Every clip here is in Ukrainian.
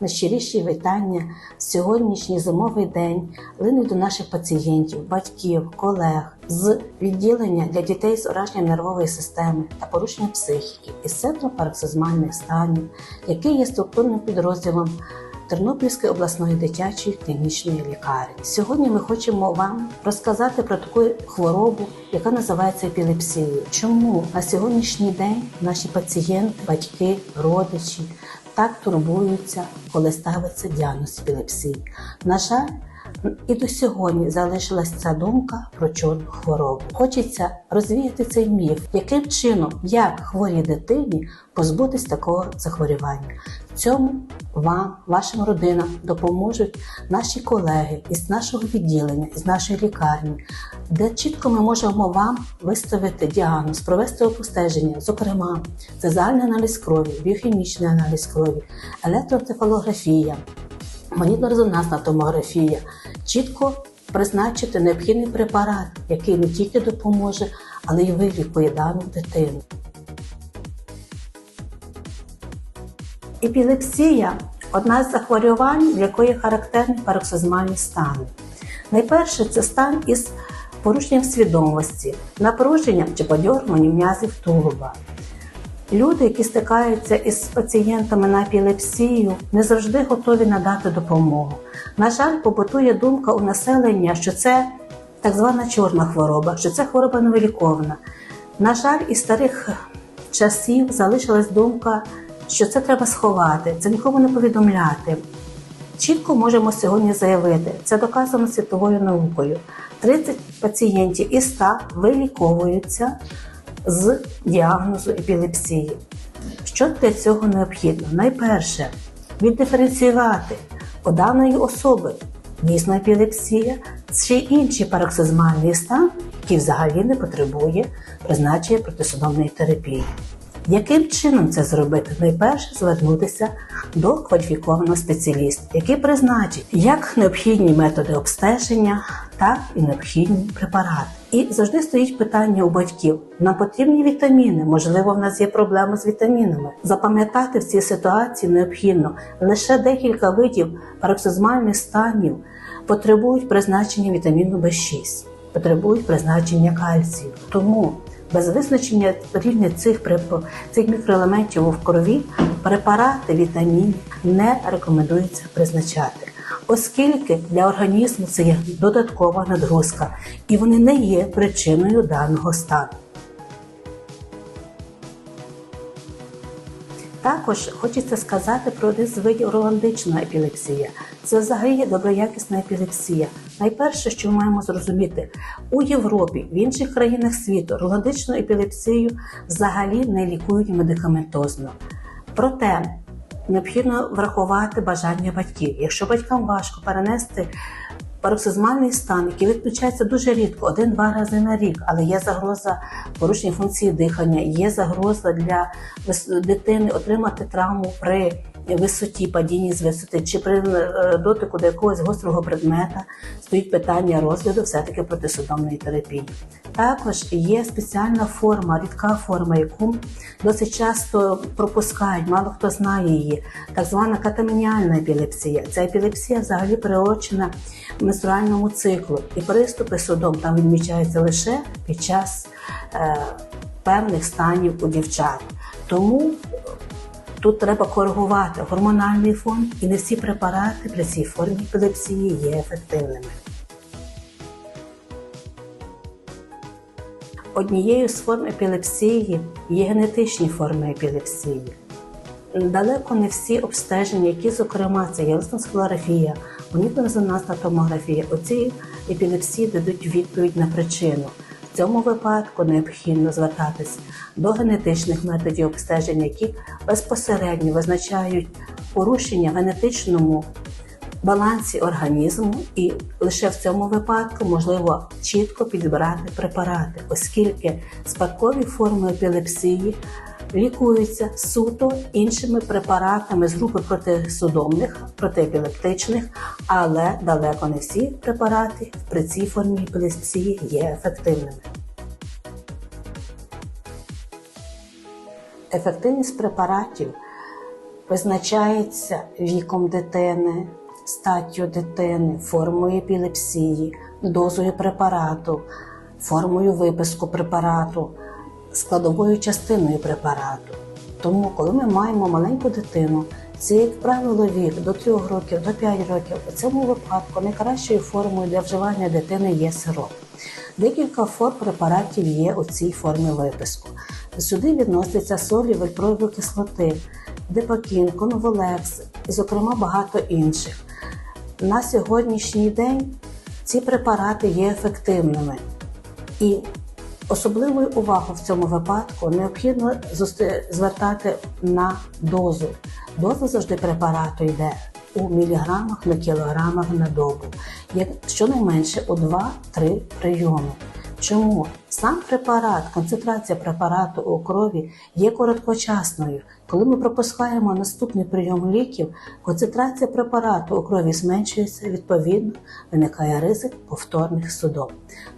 Найщиріші вітання в сьогоднішній зимовий день линуть до наших пацієнтів, батьків, колег з відділення для дітей з ураженням нервової системи та порушенням психіки із центру пароксизмальних станів, який є структурним підрозділом Тернопільської обласної дитячої клінічної лікарні. Сьогодні ми хочемо вам розказати про таку хворобу, яка називається епілепсією. Чому на сьогоднішній день наші пацієнти, батьки, родичі так турбуються, коли ставиться діагноз епілепсії? На жаль, і до сьогодні залишилась ця думка про чорну хворобу. Хочеться розвіяти цей міф, яким чином, як хворій дитині позбутись такого захворювання. В цьому вам, вашим родинам допоможуть наші колеги із нашого відділення, із нашої лікарні, де чітко ми можемо вам виставити діагноз, провести обстеження, зокрема, це загальний аналіз крові, біохімічний аналіз крові, електроцефалографія, магнітно-резонансна томографія, чітко призначити необхідний препарат, який не тільки допоможе, але й вилікує дану дитину. Епілепсія одна з захворювань, для якої характерні пароксизмальні стани. Найперше це стан із порушенням свідомості, напруженням чи подьоргуванням м'язів тулуба. Люди, які стикаються із пацієнтами на епілепсію, не завжди готові надати допомогу. На жаль, побутує думка у населення, що це так звана чорна хвороба, що це хвороба невиліковна. На жаль, із старих часів залишилась думка, що це треба сховати, це нікому не повідомляти. Чітко можемо сьогодні заявити, це доказано світовою наукою. 30 пацієнтів із 100 виліковуються з діагнозу епілепсії. Що для цього необхідно? Найперше віддиференціювати у даної особи дійсно епілепсія чи інший пароксизмальний стан, який взагалі не потребує призначення протисудомної терапії. Яким чином це зробити? Найперше звернутися до кваліфікованого спеціаліста, який призначить як необхідні методи обстеження, так і необхідні препарати. І завжди стоїть питання у батьків: нам потрібні вітаміни, можливо, в нас є проблеми з вітамінами. Запам'ятати в цій ситуації необхідно лише декілька видів пароксизмальних станів потребують призначення вітаміну В6, потребують призначення кальцію. Тому без визначення рівня цих цих мікроелементів в крові препарати вітамін не рекомендується призначати, оскільки для організму це є додаткова надгрузка і вони не є причиною даного стану. Також хочеться сказати про видів роландична епілепсія. Це взагалі доброякісна епілепсія. Найперше, що ми маємо зрозуміти, у Європі, в інших країнах світу роландичну епілепсію взагалі не лікують медикаментозно. Проте необхідно врахувати бажання батьків. Якщо батькам важко перенести Пароксизмальний стан, який відключається дуже рідко, один-два рази на рік, але є загроза порушення функції дихання, є загроза для дитини отримати травму при висоті, падінні з висоти, чи при е, дотику до якогось гострого предмета стоїть питання розгляду все-таки протисудомної терапії. Також є спеціальна форма, рідка форма, яку досить часто пропускають, мало хто знає її, так звана катамініальна епілепсія. Ця епілепсія взагалі приочена менструальному циклу, і приступи судом там відмічаються лише під час е, певних станів у дівчат. Тому Тут треба коригувати гормональний фон, і не всі препарати при цій формі епілепсії є ефективними. Однією з форм епілепсії є генетичні форми епілепсії. Далеко не всі обстеження, які, зокрема, це є склерографія, монітно-резонансна томографія, оці епілепсії дадуть відповідь на причину. В цьому випадку необхідно звертатись до генетичних методів обстеження, які безпосередньо визначають порушення в генетичному балансі організму, і лише в цьому випадку можливо чітко підбирати препарати, оскільки спадкові форми епілепсії лікуються суто іншими препаратами з групи протисудомних, протиепілептичних, але далеко не всі препарати при цій формі епілепсії є ефективними. Ефективність препаратів визначається віком дитини, статтю дитини, формою епілепсії, дозою препарату, формою виписку препарату, складовою частиною препарату. Тому, коли ми маємо маленьку дитину, це, як правило, вік до 3 років, до 5 років, у цьому випадку найкращою формою для вживання дитини є сироп. Декілька форм препаратів є у цій формі виписку. Сюди відносяться солі вальпройової кислоти, депакін, конволекс і, зокрема, багато інших. На сьогоднішній день ці препарати є ефективними. І особливу увагу в цьому випадку необхідно звертати на дозу. Доза завжди препарату йде у міліграмах на кілограмах на добу, щонайменше у 2-3 прийоми. Чому сам препарат, концентрація препарату у крові є короткочасною. Коли ми пропускаємо наступний прийом ліків, концентрація препарату у крові зменшується, відповідно, виникає ризик повторних судом.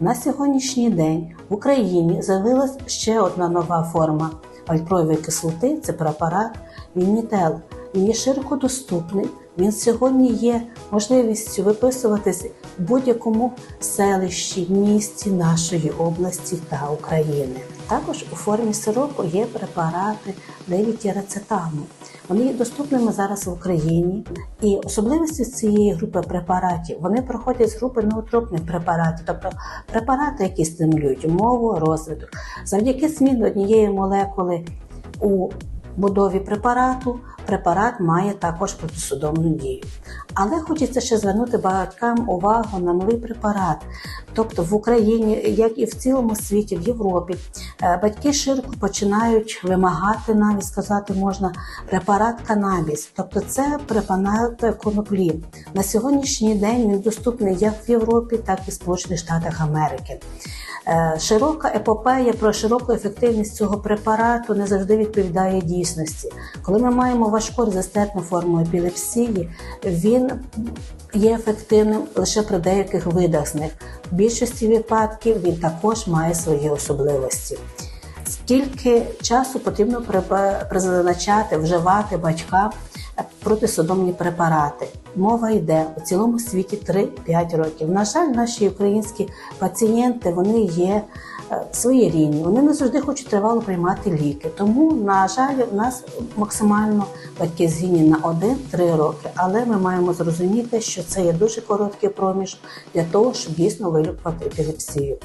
На сьогоднішній день в Україні з'явилася ще одна нова форма вальпроєвої кислоти це препарат Вінітел. Він є широко доступний. Він сьогодні є можливістю виписуватись в будь-якому селищі, місті нашої області та України. Також у формі сиропу є препарати девітірацетаму. Вони є доступними зараз в Україні. І особливістю цієї групи препаратів вони проходять з групи неотропних препаратів, тобто препарати, які стимулюють мову, розвиток. Завдяки зміні однієї молекули у будові препарату препарат має також протисудомну дію. Але хочеться ще звернути батькам увагу на новий препарат. Тобто в Україні, як і в цілому світі, в Європі, е, батьки широко починають вимагати, навіть сказати можна, препарат канабіс. Тобто це препарат коноплі. На сьогоднішній день він доступний як в Європі, так і в Сполучених Штатах Америки. Е, Широка епопея про широку ефективність цього препарату не завжди відповідає дійсності. Коли ми маємо важку резистентну форму епілепсії, він є ефективним лише при деяких видах з них. В більшості випадків він також має свої особливості. Скільки часу потрібно призначати, вживати батькам протисудомні препарати? Мова йде у цілому світі 3-5 років. На жаль, наші українські пацієнти вони є е, своєрідні. Вони не завжди хочуть тривало приймати ліки. Тому, на жаль, у нас максимально батьки згідні на 1-3 роки. Але ми маємо зрозуміти, що це є дуже короткий проміж для того, щоб дійсно вилікувати епілепсію.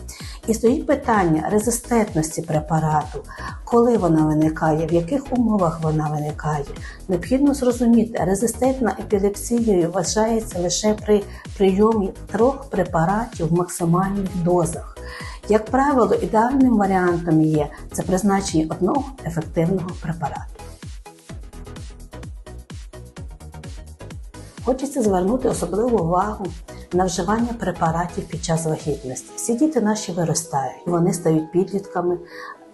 І стоїть питання резистентності препарату, коли вона виникає, в яких умовах вона виникає. Необхідно зрозуміти, резистентна епілепсією вважається лише при прийомі трьох препаратів в максимальних дозах. Як правило, ідеальним варіантом є це призначення одного ефективного препарату. Хочеться звернути особливу увагу на вживання препаратів під час вагітності. Всі діти наші виростають, вони стають підлітками,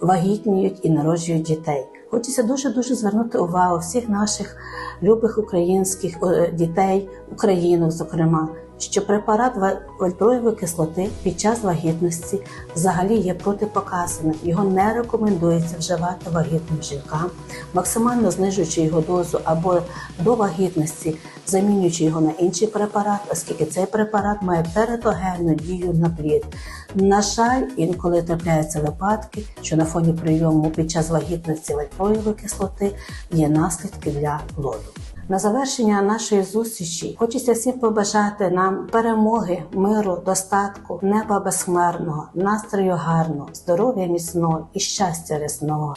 вагітніють і народжують дітей. Хочеться дуже дуже звернути увагу всіх наших любих українських е, дітей, українок, зокрема, що препарат ва- вальпроєвої кислоти під час вагітності взагалі є протипоказаним. Його не рекомендується вживати вагітним жінкам, максимально знижуючи його дозу або до вагітності, замінюючи його на інший препарат, оскільки цей препарат має тератогенну дію на плід. На жаль, інколи трапляються випадки, що на фоні прийому під час вагітності вальпроєвої кислоти є наслідки для плоду. На завершення нашої зустрічі хочеться всім побажати нам перемоги, миру, достатку, неба безхмарного, настрою гарного, здоров'я міцного і щастя рясного.